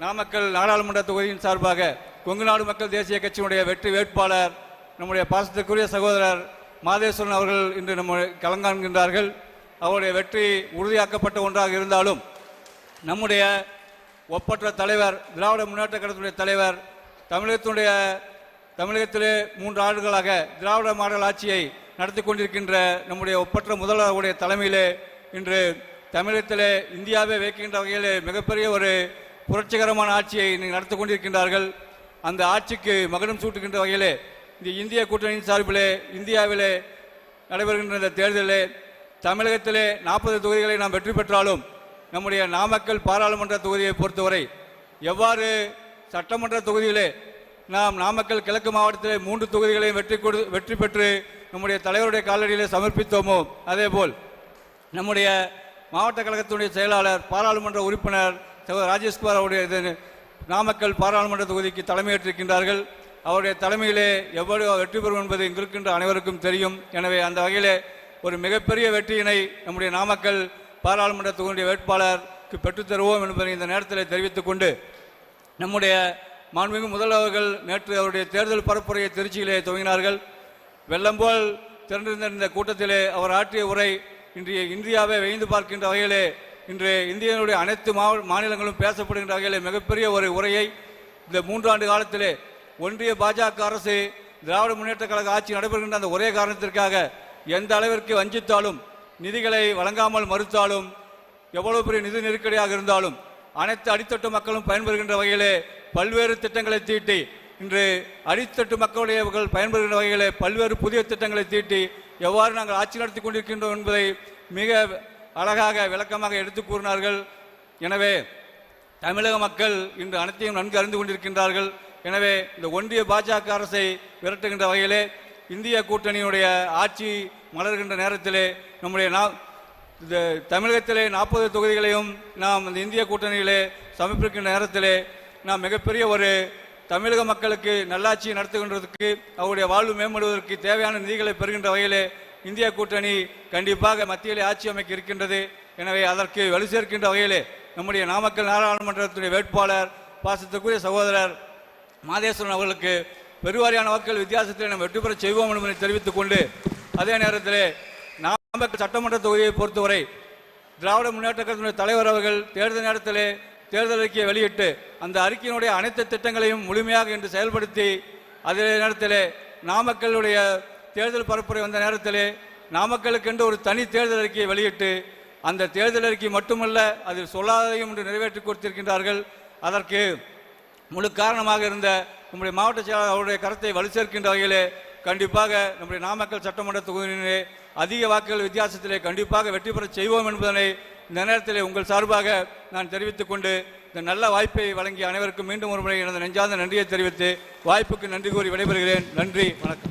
நாமக்கல் நாடாளுமன்ற தொகுதியின் சார்பாக கொங்கு நாடு மக்கள் தேசிய கட்சியினுடைய வெற்றி வேட்பாளர் நம்முடைய பாசத்துக்குரிய சகோதரர் மாதேஸ்வரன் அவர்கள் இன்று நம்ம கலங்காண்கின்றார்கள் அவருடைய வெற்றி உறுதியாக்கப்பட்ட ஒன்றாக இருந்தாலும் நம்முடைய ஒப்பற்ற தலைவர் திராவிட முன்னேற்ற கழகத்துடைய தலைவர் தமிழகத்தினுடைய தமிழகத்திலே மூன்று ஆண்டுகளாக திராவிட மாடல் ஆட்சியை நடத்தி கொண்டிருக்கின்ற நம்முடைய ஒப்பற்ற முதல்வருடைய தலைமையிலே இன்று தமிழகத்திலே இந்தியாவை வைக்கின்ற வகையிலே மிகப்பெரிய ஒரு புரட்சிகரமான ஆட்சியை இன்னைக்கு நடத்தி கொண்டிருக்கின்றார்கள். அந்த ஆட்சிக்கு மகனம் சூட்டுகின்ற வகையிலே இந்த இந்திய கூட்டணியின் சார்பிலே இந்தியாவிலே நடைபெறுகின்ற இந்த தேர்தலிலே தமிழகத்திலே நாற்பது தொகுதிகளை நாம் வெற்றி பெற்றாலும் நம்முடைய நாமக்கல் பாராளுமன்ற தொகுதியை பொறுத்தவரை எவ்வாறு சட்டமன்ற தொகுதியிலே நாம் நாமக்கல் கிழக்கு மாவட்டத்திலே மூன்று தொகுதிகளையும் வெற்றி கொடு வெற்றி பெற்று நம்முடைய தலைவருடைய காலடியிலே சமர்ப்பித்தோமோ அதேபோல் நம்முடைய மாவட்ட கழகத்தினுடைய செயலாளர் பாராளுமன்ற உறுப்பினர் சகோதரர் ராஜேஷ்குமார் அவருடைய இது நாமக்கல் பாராளுமன்ற தொகுதிக்கு தலைமையேற்றிருக்கின்றார்கள் அவருடைய தலைமையிலே எவ்வளவு வெற்றி பெறும் என்பது இங்கிருக்கின்ற அனைவருக்கும் தெரியும். எனவே அந்த வகையிலே ஒரு மிகப்பெரிய வெற்றியினை நம்முடைய நாமக்கல் பாராளுமன்ற தொகுதியுடைய வேட்பாளருக்கு பெற்றுத்தருவோம் என்பதை இந்த நேரத்தில் தெரிவித்துக் கொண்டு நம்முடைய மாண்புமிகு முதல்வர்கள் நேற்று அவருடைய தேர்தல் பரப்புரையை திருச்சியிலே துவங்கினார்கள். வெள்ளம் போல் திரண்டிருந்த இந்த கூட்டத்திலே அவர் ஆற்றிய உரை இன்றைய இந்தியாவை வைந்து பார்க்கின்ற வகையிலே இன்று இந்தியனுடைய அனைத்து மாநிலங்களும் பேசப்படுகின்ற வகையில் மிகப்பெரிய ஒரு உரையை இந்த மூன்றாண்டு காலத்திலே ஒன்றிய பாஜக அரசு திராவிட முன்னேற்ற கழக ஆட்சி நடைபெறுகின்ற அந்த ஒரே காரணத்திற்காக எந்த அளவிற்கு வஞ்சித்தாலும் நிதிகளை வழங்காமல் மறுத்தாலும் எவ்வளவு பெரிய நிதி நெருக்கடியாக இருந்தாலும் அனைத்து அடித்தட்டு மக்களும் பயன்பெறுகின்ற வகையிலே பல்வேறு திட்டங்களை தீட்டி இன்று அடித்தட்டு மக்களுடைய பயன்பெறுகின்ற வகையிலே பல்வேறு புதிய திட்டங்களை தீட்டி எவ்வாறு நாங்கள் ஆட்சி நடத்தி கொண்டிருக்கின்றோம் என்பதை மிக அழகாக விளக்கமாக எடுத்து கூறினார்கள். எனவே தமிழக மக்கள் இன்று அனைத்தையும் நன்கு அறிந்து கொண்டிருக்கின்றார்கள். எனவே இந்த ஒன்றிய பாஜக அரசை விரட்டுகின்ற வகையிலே இந்திய கூட்டணியினுடைய ஆட்சி மலர்கின்ற நேரத்திலே நம்முடைய நா இந்த தமிழகத்திலே நாற்பது தொகுதிகளையும் நாம் இந்த இந்திய கூட்டணியிலே சமர்ப்பிக்கின்ற நேரத்திலே நாம் மிகப்பெரிய ஒரு தமிழக மக்களுக்கு நல்லாட்சி நடத்துகின்றதற்கு அவருடைய வாழ்வு மேம்படுவதற்கு தேவையான நிதிகளை பெறுகின்ற வகையிலே இந்திய கூட்டணி கண்டிப்பாக மத்தியிலே ஆட்சி அமைக்க இருக்கின்றது. எனவே அதற்கு வலு சேர்க்கின்ற வகையிலே நம்முடைய நாமக்கல் நாடாளுமன்றத்துடைய வேட்பாளர் பாசத்துக்குரிய சகோதரர் மாதேஸ்வரன் அவர்களுக்கு பெருவாரியான வாக்குகள் வித்தியாசத்தில் நாம் வெற்றி பெறச் செய்வோம் என்பதை தெரிவித்துக் கொண்டு அதே நேரத்திலே நாமக்கல் சட்டமன்ற தொகுதியை பொறுத்தவரை திராவிட முன்னேற்ற கழகத்தினுடைய தலைவர் அவர்கள் தேர்தல் நேரத்திலே தேர்தல் அறிக்கையை வெளியிட்டு அந்த அறிக்கையினுடைய அனைத்து திட்டங்களையும் முழுமையாக இன்று செயல்படுத்தி அதே நேரத்திலே நாமக்கலுடைய தேர்தல் பரப்புரை வந்த நேரத்திலே நாமக்கலுக்கென்று ஒரு தனி தேர்தல் அறிக்கையை வெளியிட்டு அந்த தேர்தல் அறிக்கை மட்டுமல்ல அதில் சொல்லாதையும் என்று நிறைவேற்றி கொடுத்திருக்கின்றார்கள். அதற்கு முழு காரணமாக இருந்த நம்முடைய மாவட்ட செயலாளர் அவருடைய கருத்தை வலு சேர்க்கின்ற வகையிலே கண்டிப்பாக நம்முடைய நாமக்கல் சட்டமன்ற தொகுதியிலே அதிக வாக்குகள் வித்தியாசத்திலே கண்டிப்பாக வெற்றி பெறச் செய்வோம் என்பதனை இந்த நேரத்திலே உங்கள் சார்பாக நான் தெரிவித்துக் கொண்டு இந்த நல்ல வாய்ப்பை வழங்கிய அனைவருக்கும் மீண்டும் ஒரு முறை எனது நெஞ்சார்ந்த நன்றியை தெரிவித்து வாய்ப்புக்கு நன்றி கூறி விடைபெறுகிறேன். நன்றி வணக்கம்.